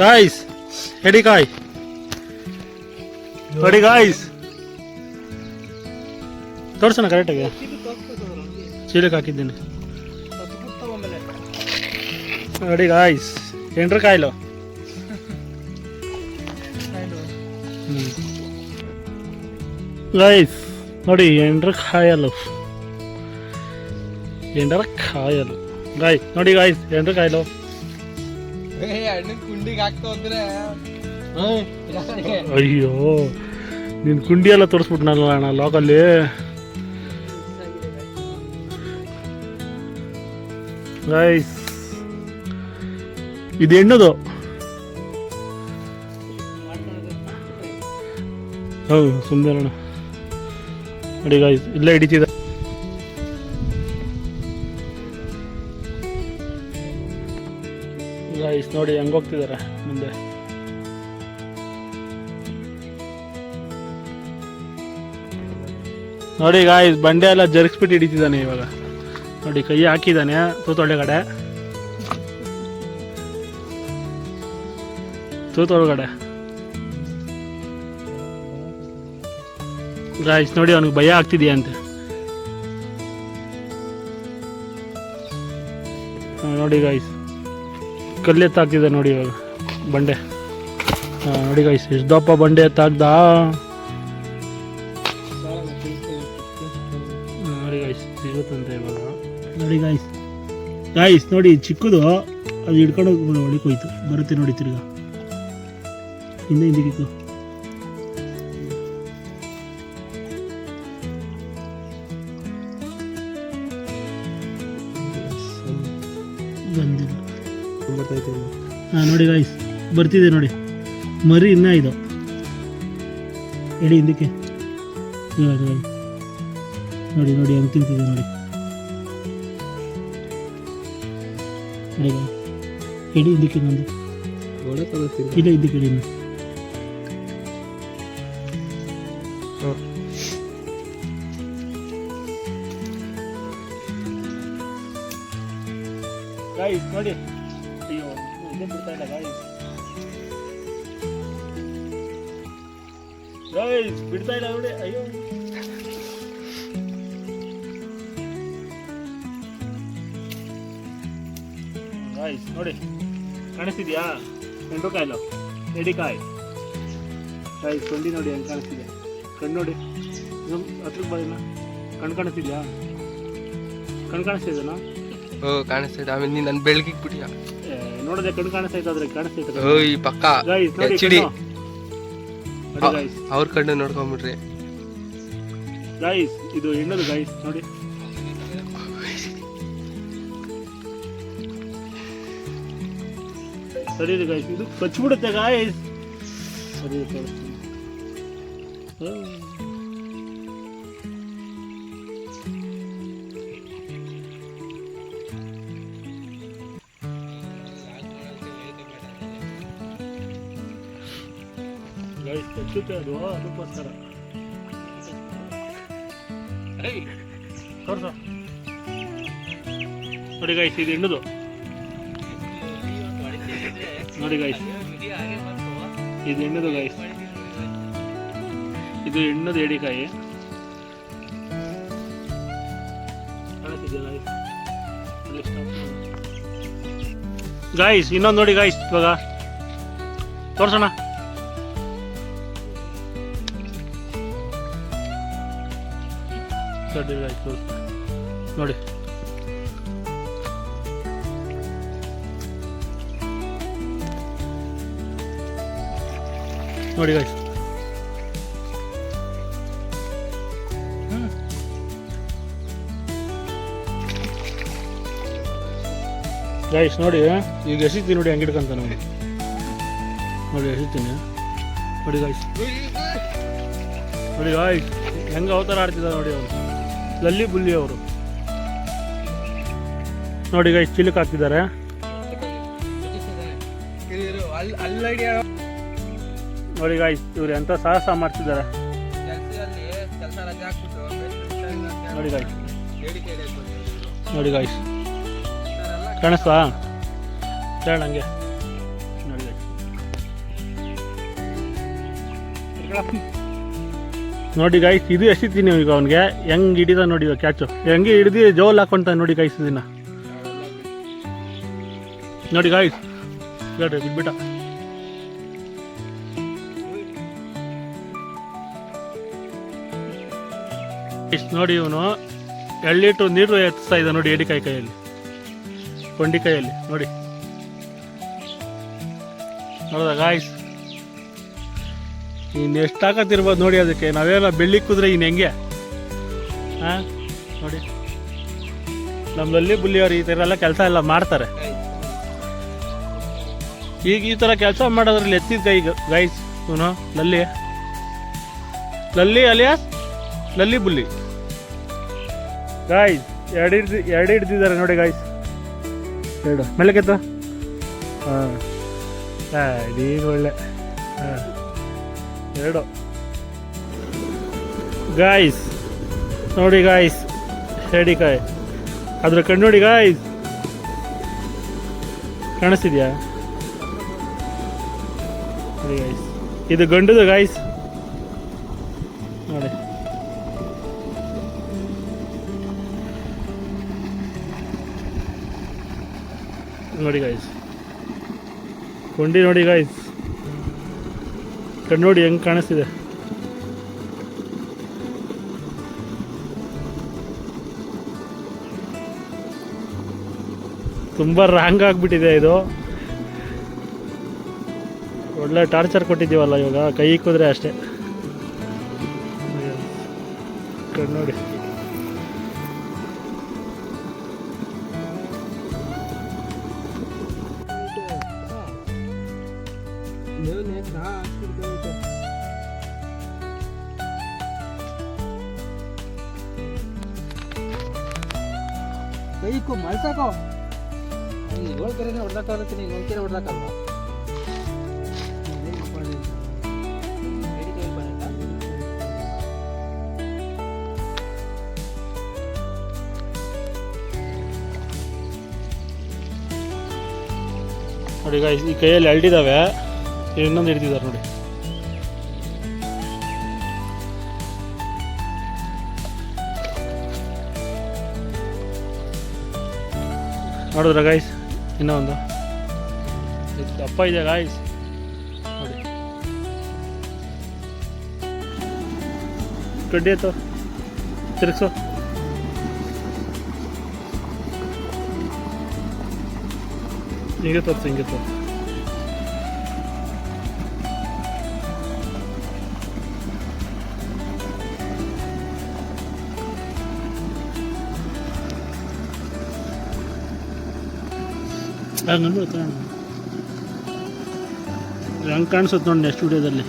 Guys ಎಡಿಕಾಯ್ ನೋಡಿ guys ತೋರ್ಸೋಣ ಕರೆಕ್ಟಾಗಿ ಚೀಲಕ್ಕೆ ಹಾಕಿದ್ದೀನಿ. ನೋಡಿ ಗಾಯ್ಸ್ ಎಂಟ್ರ ಕಾಯಿಲು. ಗಾಯ್ಸ್ ನೋಡಿ ಎಂಟ್ರ ಕಾಯಲು. ಎಂಟರ ಕಾಯಲು. ಗಾಯ್ ನೋಡಿ ಗಾಯ್ಸ್ ಎಂಟ್ರ ಕಾಯಲು. ಕುಂಡಿಗೆ ಹಾಕ್ತಾ ಅಂದ್ರೆ? ಅಯ್ಯೋ ನಿನ್ ಕುಂಡಿ ಎಲ್ಲ ತೋರಿಸ್ಬಿಟ್ನಲ್ಲ ಅಣ್ಣ ಲಾಕಲ್ಲಿ? ಗೈಸ್ ಇದು ಹೆಣ್ಣದು. ಹೌದು ಸುಂದರ ಅಣ್ಣ ನೋಡಿ ಗಾಯ್ಸ್ ಇಲ್ಲೇ ಹಿಡಿತಿದೆ ಗಾಯ್ಸ್ ನೋಡಿ ಹೆಂಗೆ ಹೋಗ್ತಿದ್ದಾರೆ ಮುಂದೆ. ನೋಡಿ ಗಾಯ್ಸ್ ಬಂಡೆ ಎಲ್ಲ ಜರ್ಗಿಸ್ಬಿಟ್ಟು ಹಿಡಿತಿದ್ದಾನೆ ಇವಾಗ. ನೋಡಿ, ಕೈ ಹಾಕಿದ್ದಾನೆ ತೂತೊಳಗಡೆ ತೂತೊಳಗಡೆ ಗಾಯ್ಸ್ ನೋಡಿ ಅವನಿಗೆ ಭಯ ಆಗ್ತಿದೆಯಾ ಅಂತ. ನೋಡಿ ಗಾಯ್ಸ್ ಕಲ್ಲೆತ್ತಾಗ್ತಿದೆ ನೋಡಿ ಇವಾಗ. ಬಂಡೆ. ನೋಡಿ ಗೈಸ್ ಎಷ್ಟು ದಪ್ಪ ಬಂಡೆ ತಾಗ್ದ ನೋಡಿ ಇವಾಗ. ನೋಡಿ ಗಾಯ್ಸ್ ಗಾಯ್ಸ್ ನೋಡಿ ಚಿಕ್ಕದು, ಅದು ಹಿಡ್ಕೊಂಡು ಹೋಯ್ತು ಬರುತ್ತೆ ನೋಡಿ ತಿರ್ಗ. ಹಿಂದೆ ಹಿಂದಿಗಿತ್ತು ಬಂದಿಲ್ಲ ಹಾಂ ನೋಡಿ ಗಾಯ್ಸ್ ಬರ್ತಿದೆ ನೋಡಿ. ಮರಿ ಇನ್ನ ಇದು. ಎಡಿ ಹಿಂದಕ್ಕೆ? ನೋಡಿ. ನೋಡಿ ನೋಡಿ ಹೆಂಗ್ ತಿಂತಿದೆ ನೋಡಿ. ಎಡಿ ಇದಕ್ಕೆ ನಂದು? ಇಲ್ಲ ಇದಕ್ಕೆ ಹೇಳಿ ನೋಡಿ. ಅಯ್ಯೋ ಬಿಡ್ತಾ ಇಲ್ಲ ಗಾಯ್ಸ್ ಗೈಸ್ ಬಿಡ್ತಾ ಇಲ್ಲ ನೋಡಿ ಅಯ್ಯೋ ಗಾಯ್ಸ್ ನೋಡಿ ಕಾಣಿಸ್ತಿದ್ಯಾ ಎಂಟುಕಾಯಿಲು ಎಡಿಕಾಯಿ ಗಾಯ್ಸ್ ಕೊಂಡಿ ನೋಡಿ ಹೆಂಗೆ ಕಾಣಿಸ್ತಿದೆ ಕಣ್ಣು ನೋಡಿ ಹತ್ರಕ್ಕೆ ಬರೋಣ ಕಣ್ಣು ಕಾಣಿಸ್ತಿದ್ಯಾ ಕಣ್ಣು ಕಾಣಿಸ್ತಿದ್ದಾನ ಓ ಕಾಣಿಸ್ತಿದೆ ಆಮೇಲೆ ನೀನು ನನ್ನ ಬೆಳಗಿಗೆ ಬಿಟ್ಟಿಯ ನೋಡದೆ ಕಣ್ ಕಾಣಿಸ್ತಾ ಅದ್ರೆ ಕಾಣಿಸ್ತೈತೆ ಓಯ್ ಪಕ್ಕ. ಗಾಯ್ಸ್ ನೋಡಿ ಹೆಚ್ಚಿಡಿ. ಕಣ್ಣು. ನೋಡಿ ಗಾಯ್ಸ್ ಅವ್ರ ಕಣ್ಣು ನೋಡ್ಕೊಂಬಿಡ್ರಿ ಗಾಯ್ಸ್ ಇದು ಹೆಣ್ಣದು ಗಾಯ್ಸ್ ನೋಡಿ. ಸರಿ ಇದು ಗಾಯ್ಸ್ ಇದು ಕಚ್ಬಿಡುತ್ತೆ ಗಾಯ್ಸ್ ಸರಿ ಇದೆ, ತೋರಿಸ್ತೀನಿ. ಗಾಯ್ಸ್ ಕಚ್ಚುತ್ತೆ ಅದು ಅದಕ್ಕೋಸ್ಕರ. ತೋರ್ಸು. ನೋಡಿ ಗಾಯ್ಸ್ ಇದು ಹೆಣ್ಣದು. ನೋಡಿ ಗಾಯ್ಸ್ ಇದು ಹೆಣ್ಣದು ಗಾಯ್ಸ್ ಇದು ಹೆಣ್ಣದು ಏಡಿಕಾಯಿ ಗಾಯ್ಸ್ ಇನ್ನೊಂದು ನೋಡಿ ಗಾಯ್ಸ್ ಇವಾಗ. ತೋರ್ಸೋಣ. ತೋರಿಸ್ ನೋಡಿ. ನೋಡಿ ಗಾಯ್ಸ್ ಗಾಯ್ಸ್ ನೋಡಿ, ಈಗ ಎಸಿತೀನಿ ನೋಡಿ ಹಂಗೆ ಹಿಡ್ಕಂತ ನೋಡಿ ನೋಡಿ, ಎಸಿತೀನಿ. ನೋಡಿ ಗಾಯ್ಸ್ ನೋಡಿ ಗಾಯ್ಸ್ ಹೆಂಗೆ ಅವತಾರ ಆಡ್ತಿದ್ದಾರೆ ನೋಡಿ ಅವರು. ಲಲ್ಲಿ ಬುಲ್ಲಿ ಅವರು. ನೋಡಿ ಗೈಸ್ ಚಿಲಕ ಹಾಕ್ತಿದ್ದಾರೆ ನೋಡಿ ಗೈಸ್ ಇವ್ರು ಎಂತ ಸಾಹಸ ಮಾಡ್ತಿದ್ದಾರೆ. ನೋಡಿ ಗಾಯ್ಸ್ ನೋಡಿ ಗಾಯ್ಸ್ ಕಾಣಿಸ್ತಾ? ಹೇಳ ನೋಡಿ ಗಾಯ್ಸ್ ನೋಡಿ ಗಾಯ್ಸ್ ಇದು ಎಷ್ಟಿದ್ದೀನಿ ಈಗ ಅವನಿಗೆ? ಹೆಂಗ್ ಹಿಡಿದ ನೋಡಿ ಇವಾಗ ಕ್ಯಾಚು ಹೆಂಗೆ ಹಿಡಿದು ಜೋಲ್ ಹಾಕೊಂತ ನೋಡಿ ಗೈಸ್ ಇದನ್ನ. ನೋಡಿ ಗಾಯ್ಸ್ ಹೇಳ್ರಿ, ಬಿಟ್ಬಿಟ್ಟ. ನೋಡಿ ಇವನು, ಎರಡು ಲೀಟ್ರ್ ನೀರು ಎತ್ತಿಸ್ತಾ ಇದ್ದ ನೋಡಿ ಎಡಿಕಾಯಿ ಕೈಯಲ್ಲಿ. ಕೊಂಡಿಕಾಯಲ್ಲಿ ನೋಡಿ. ನೋಡ್ದ ಗಾಯ್ಸ್ ಇನ್ನು ಎಷ್ಟು ತಾಕತ್ತಿರ್ಬೋದು ನೋಡಿ ಅದಕ್ಕೆ. ನಾವೆಲ್ಲ ಬೆಳ್ಳಿ ಕುದ್ರೆ ಇನ್ನು ಹೆಂಗೆ? ಹಾಂ? ನೋಡಿ. ನಮ್ಮಲ್ಲಿ ಬುಲ್ಲಿಯವರು ಈ ಥರ ಎಲ್ಲ ಕೆಲಸ ಎಲ್ಲ ಮಾಡ್ತಾರೆ. ಈಗ ಈ ಥರ ಕೆಲಸ ಮಾಡೋದ್ರಲ್ಲಿ ಎತ್ತಿದ ಕೈ ಗೈಸ್ ಇವನು ಲಲ್ಲಿ. ಲಲ್ಲಿ ಅಲಿಯಾಸ್? ಲಲ್ಲಿ ಬುಲ್ಲಿ. ಗಾಯ್ಸ್ ಎರಡು ಹಿಡ್ದು ಎರಡು ಹಿಡ್ದಿದ್ದಾರೆ ನೋಡಿ ಗಾಯ್ಸ್ ಎರಡು. ಮೇಲಕ್ಕೆತ್ತ? ಹಾಂ. ಈಗ ಒಳ್ಳೆ. ಹಾಂ. ಎರಡು. ಗಾಯ್ಸ್ ನೋಡಿ ಗಾಯ್ಸ್ ಹೇಡಿಕಾಯಿ ಅದ್ರ ಕಣ್ಣು ನೋಡಿ ಗಾಯ್ಸ್ ಕಾಣಿಸ್ತಿದ್ಯಾ? ಗಾಯ್ಸ್ ಇದು ಗಂಡದು ಗಾಯ್ಸ್ ನೋಡಿ. ನೋಡಿ ಗಾಯ್ಸ್ ಕೊಂಡಿ ನೋಡಿ ಗಾಯ್ಸ್ ಕಣ್ಣು ನೋಡಿ ಹೆಂಗೆ ಕಾಣಿಸ್ತಿದೆ? ತುಂಬ ರಾಂಗ್ ಆಗಿಬಿಟ್ಟಿದೆ ಇದು. ಒಳ್ಳೆ ಟಾರ್ಚರ್ ಕೊಟ್ಟಿದ್ದೀವಲ್ಲ ಇವಾಗ, ಕೈ ಕುದ್ರೆ ಅಷ್ಟೇ. ಕಣ್ಣೋಡಿ. ಕೈಕು ಮಳ್ಸಾಕೋ ಏಳು ಕೆರೆನೇ ಹೊಡ್ದಾಕತ್ತೀನಿ ನೀನು ಒಂದು ಕೆರೆ ಹೊಡ್ದಾಕಲ್ವಾ ನೋಡಿ ಈಗ ಈ ಕೈಯಲ್ಲಿ ಎಲ್ಡಿದಾವೆ ಇನ್ನೊಂದು ಹಿಡ್ದಿದ್ದಾರೆ ನೋಡಿ. ನೋಡಿದ್ರ ಗಾಯ್ಸ್ ಇನ್ನೂ ಒಂದು. ದಪ್ಪ ಇದೆ ಗಾಯ್ಸ್ ನೋಡಿ. ಕಡ್ಡಿ ಆಯ್ತು ತಿರುಗಿಸು. ಹಿಂಗೆ ತೋರಿಸು ಹಿಂಗೆ ತೋರಿಸು. ಹಂಗೆ ಹೆಂಗೆ ಕಾಣಿಸುತ್ತೆ ನೋಡಿ ನೆಕ್ಸ್ಟ್ ವಿಡಿಯೋದಲ್ಲಿ